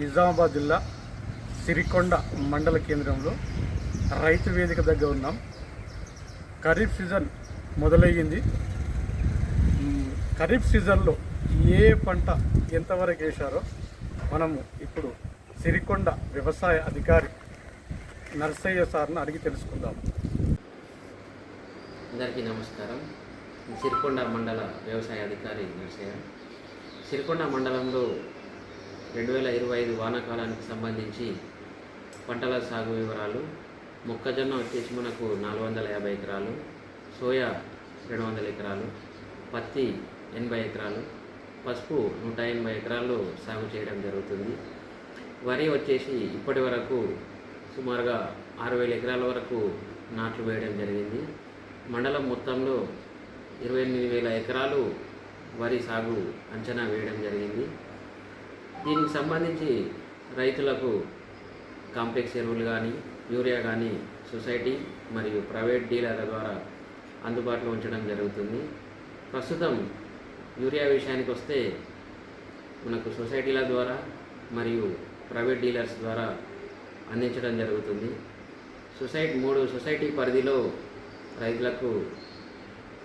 నిజామాబాద్ జిల్లా సిరికొండ మండల కేంద్రంలో రైతు వేదిక దగ్గర ఉన్నాం. ఖరీఫ్ సీజన్ మొదలయ్యింది. ఖరీఫ్ సీజన్లో ఏ పంట ఎంతవరకు వేశారో మనము ఇప్పుడు సిరికొండ వ్యవసాయ అధికారి నర్సయ్య సార్ని అడిగి తెలుసుకుందాం. అందరికీ నమస్కారం. సిరికొండ మండల వ్యవసాయ అధికారి నరసయ్య. సిరికొండ మండలంలో రెండు వేల ఇరవై ఐదు వానాకాలానికి సంబంధించి పంటల సాగు వివరాలు మొక్కజొన్న వచ్చేసి మనకు నాలుగు వందల యాభై ఎకరాలు సోయా రెండు వందల ఎకరాలు పత్తి ఎనభై ఎకరాలు పసుపు నూట ఎనభై ఎకరాల్లో సాగు చేయడం జరుగుతుంది. వరి వచ్చేసి ఇప్పటి వరకు సుమారుగా ఆరు వేల ఎకరాల వరకు నాట్లు వేయడం జరిగింది. మండలం మొత్తంలో ఇరవై ఎనిమిది వేల ఎకరాలు వరి సాగు అంచనా వేయడం జరిగింది. దీనికి సంబంధించి రైతులకు కాంప్లెక్స్ ఎరువులు కానీ యూరియా కానీ సొసైటీ మరియు ప్రైవేట్ డీలర్ల ద్వారా అందుబాటులో ఉంచడం జరుగుతుంది. ప్రస్తుతం యూరియా విషయానికి వస్తే మనకు సొసైటీల ద్వారా మరియు ప్రైవేట్ డీలర్స్ ద్వారా అందించడం జరుగుతుంది. సొసైటీ మూడు సొసైటీ పరిధిలో రైతులకు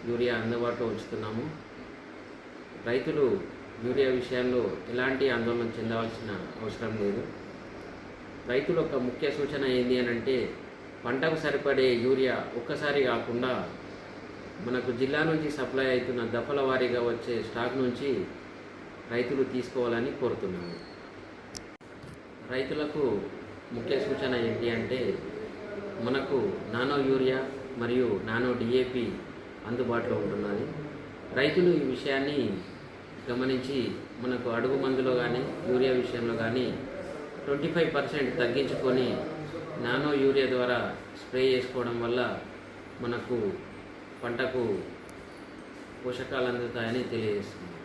యూరియా అందుబాటులో ఉంచుతున్నాము. రైతులు యూరియా విషయాల్లో ఎలాంటి ఆందోళన చెందవలసిన అవసరం లేదు. రైతుల యొక్క ముఖ్య సూచన ఏంటి అని అంటే పంటకు సరిపడే యూరియా ఒక్కసారి కాకుండా మనకు జిల్లా నుంచి సప్లై అవుతున్న దఫల వారీగా వచ్చే స్టాక్ నుంచి రైతులు తీసుకోవాలని కోరుతున్నాము. రైతులకు ముఖ్య సూచన ఏంటి అంటే మనకు నానో యూరియా మరియు నానో డిఏపి అందుబాటులో ఉంటున్నది. రైతులు ఈ విషయాన్ని గమనించి మనకు అడుగు మందులో కానీ యూరియా విషయంలో కానీ ట్వంటీ ఫైవ్ పర్సెంట్ తగ్గించుకొని నానో యూరియా ద్వారా స్ప్రే చేసుకోవడం వల్ల మనకు పంటకు పోషకాలు అందుతాయని తెలియజేస్తుంది.